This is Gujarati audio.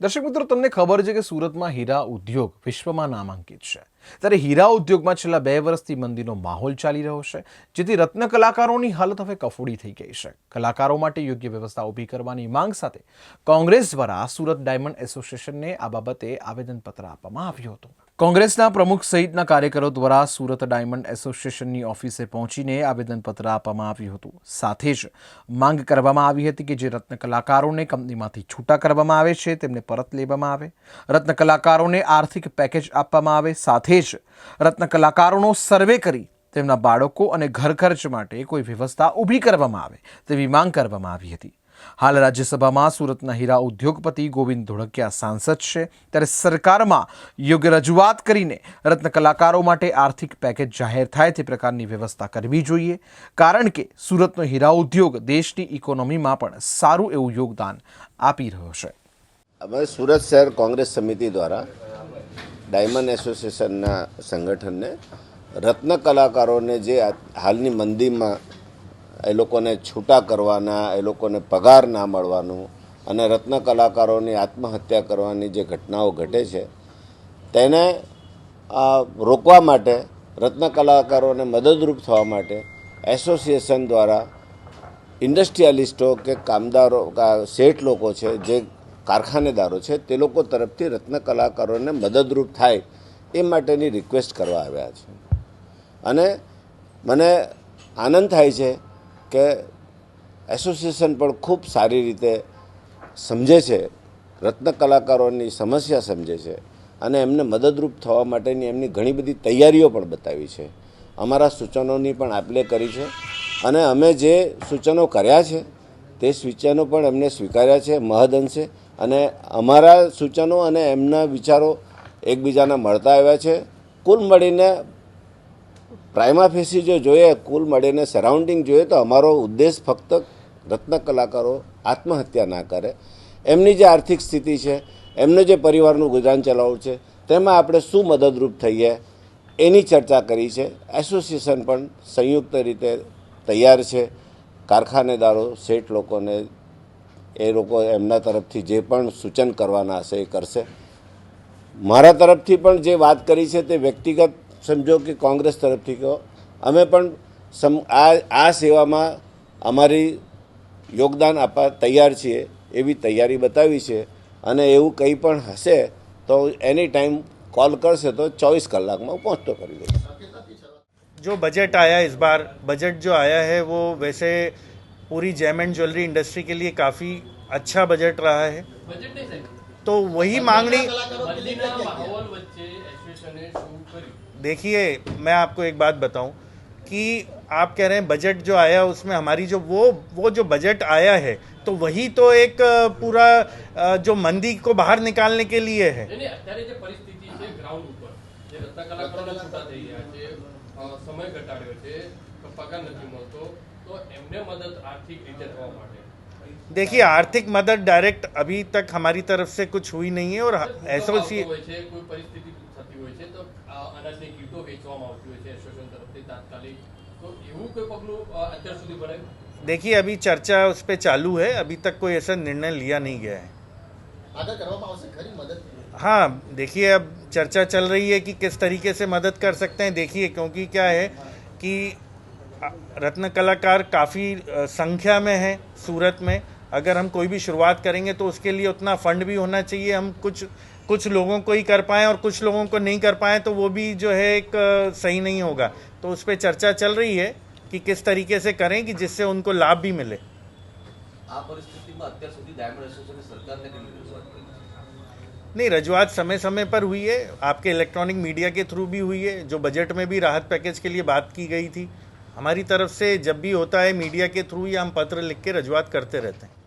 દર્શક મિત્રો, તમને ખબર છે કે સુરતમાં હીરા ઉદ્યોગ વિશ્વમાં નામાંકિત છે. ત્યારે હીરા ઉદ્યોગમાં છેલ્લા બે વર્ષથી મંદીનો માહોલ ચાલી રહ્યો છે, જેથી રત્ન કલાકારોની હાલત હવે કફોડી થઈ ગઈ છે. કલાકારો માટે યોગ્ય વ્યવસ્થા ઊભી કરવાની માંગ સાથે કોંગ્રેસ દ્વારા સુરત ડાયમંડ એસોસિએશનને આ બાબતે આવેદનપત્ર આપવામાં આવ્યું હતું. કોંગ્રેસના પ્રમુખ સહિતના કાર્યકરો દ્વારા સુરત ડાયમંડ એસોસિએશનની ઓફિસે પહોંચીને આવેદનપત્ર આપવામાં આવ્યું હતું. સાથે જ માંગ કરવામાં આવી હતી કે જે રત્ન કલાકારોને કંપનીમાંથી છૂટા કરવામાં આવે છે, તેમને પરત લેવામાં આવે. રત્ન કલાકારોને આર્થિક પેકેજ આપવામાં આવે. સાથે જ રત્ન કલાકારોનો સર્વે કરી તેમના બાળકો અને ઘર ખર્ચ માટે કોઈ વ્યવસ્થા ઊભી કરવામાં આવે તેવી માંગ કરવામાં આવી હતી. હાલ રાજ્યસભામાં સુરતના હીરા ઉદ્યોગપતિ ગોવિંદ ધોળકિયા સાંસદ છે. ત્યારે સરકારમાં યોગ્ય રજૂઆત કરીને રત્ન કલાકારો માટે આર્થિક પેકેજ જાહેર થાય તે પ્રકારની વ્યવસ્થા કરવી જોઈએ. કારણ કે સુરતનો હીરા ઉદ્યોગ દેશની ઇકોનોમીમાં પણ સારું એવું યોગદાન આપી રહ્યો છે. અમે સુરત શહેર કોંગ્રેસ સમિતિ દ્વારા ડાયમંડ એસોસિએશનના સંગઠનને રત્ન કલાકારોને જે હાલની મંદીમાં એ લોકોને છૂટા કરવાના, એ લોકોને પગાર ના મળવાનું અને રત્ન કલાકારોની આત્મહત્યા કરવાની જે ઘટનાઓ ઘટે છે, તેને રોકવા માટે, રત્ન કલાકારોને મદદરૂપ થવા માટે એસોસિએશન દ્વારા ઇન્ડસ્ટ્રીયાલિસ્ટો કે કામદારો શેઠ લોકો છે, જે કારખાનેદારો છે, તે લોકો તરફથી રત્ન કલાકારોને મદદરૂપ થાય એ માટેની રિક્વેસ્ટ કરવા આવ્યા છે. અને મને આનંદ થાય છે કે એસોસિએશન પણ ખૂબ સારી રીતે સમજે છે, રત્ન કલાકારોની સમસ્યા સમજે છે અને એમને મદદરૂપ થવા માટેની એમની ઘણી બધી તૈયારીઓ પણ બતાવી છે. અમારા સૂચનોની પણ આપલે કરી છે અને અમે જે સૂચનો કર્યા છે તે સૂચનો પણ એમને સ્વીકાર્યા છે, મહદઅંશે અને અમારા સૂચનો અને એમના વિચારો એકબીજાના મળતા આવ્યા છે. કુલ મળીને પ્રાઇમા ફેસી જો જોઈએ, કુલ મળીને સરાઉન્ડિંગ જોઈએ તો અમારો ઉદ્દેશ ફક્ત રત્ન કલાકારો આત્મહત્યા ના કરે. એમની જે આર્થિક સ્થિતિ છે, એમને જે પરિવારનું ગુજરાન ચલાવવું છે, તેમાં આપણે શું મદદરૂપ થઈએ એની ચર્ચા કરી છે. એસોસિએશન પણ સંયુક્ત રીતે તૈયાર છે. કારખાનેદારો, શેઠ લોકોને એ લોકો એમના તરફથી જે પણ સૂચન કરવાના હશે એ કરશે. મારા તરફથી પણ જે વાત કરી છે તે વ્યક્તિગત સમજો કે કોંગ્રેસ તરફથી કહો અમે પણ સમ આ આ સેવામાં અમારી યોગદાન આપવા તૈયાર છીએ એવી તૈયારી બતાવી છે અને એવું કંઈ પણ હશે તો એની ટાઈમ કોલ કરશે તો ચોવીસ કલાકમાં હું પહોંચતો કરી દઈશ जो बजट आया इस बार बजट जो आया है वो वैसे पूरी जैम एंड ज्वेलरी इंडस्ट्री के लिए काफ़ी अच्छा बजट रहा है तो वही मांगनी મંદીના માહોલ વચ્ચે એસોસિએશને શું કર્યું देखिए मैं आपको एक बात बताऊं कि आप कह रहे हैं बजट जो आया उसमें हमारी जो वो वो जो बजट आया है तो वही तो एक अ, पूरा अ, जो मंदी को बाहर निकालने के लिए है નહીં નહીં અત્યારે જે પરિસ્થિતિ છે ગ્રાઉન્ડ ઉપર જે રત્ન કલાકારોને છૂટા થઈ ગયા છે અ, સમય ઘટાડ્યો છે પગાર નથી મળતો તો એમને મદદ આર્થિક રીતે થવા માટે देखिए आर्थिक मदद डायरेक्ट अभी तक हमारी तरफ़ से कुछ हुई नहीं है और एसोसिए देखिए अभी चर्चा उस पर चालू है अभी तक कोई ऐसा निर्णय लिया नहीं गया है। हाँ देखिए अब चर्चा चल रही है कि किस तरीके से मदद कर सकते हैं। देखिए क्योंकि क्या है कि रत्न कलाकार काफ़ी संख्या में है सूरत में अगर हम कोई भी शुरुआत करेंगे तो उसके लिए उतना फंड भी होना चाहिए हम कुछ कुछ लोगों को ही कर पाएँ और कुछ लोगों को नहीं कर पाएँ तो वो भी जो है एक अ, सही नहीं होगा तो उस पर चर्चा चल रही है कि किस तरीके से करें कि जिससे उनको लाभ भी मिले આ પરિસ્થિતિમાં અત્યાર સુધી ડાયમંડ એસોસિએશને સરકારને કેટલી રજૂઆત કરી છે नहीं रजुआत समय समय पर हुई है आपके इलेक्ट्रॉनिक मीडिया के थ्रू भी हुई है जो बजट में भी राहत पैकेज के लिए बात की गई थी हमारी तरफ से जब भी होता है मीडिया के थ्रू ही हम पत्र लिख के रजुआत करते रहते हैं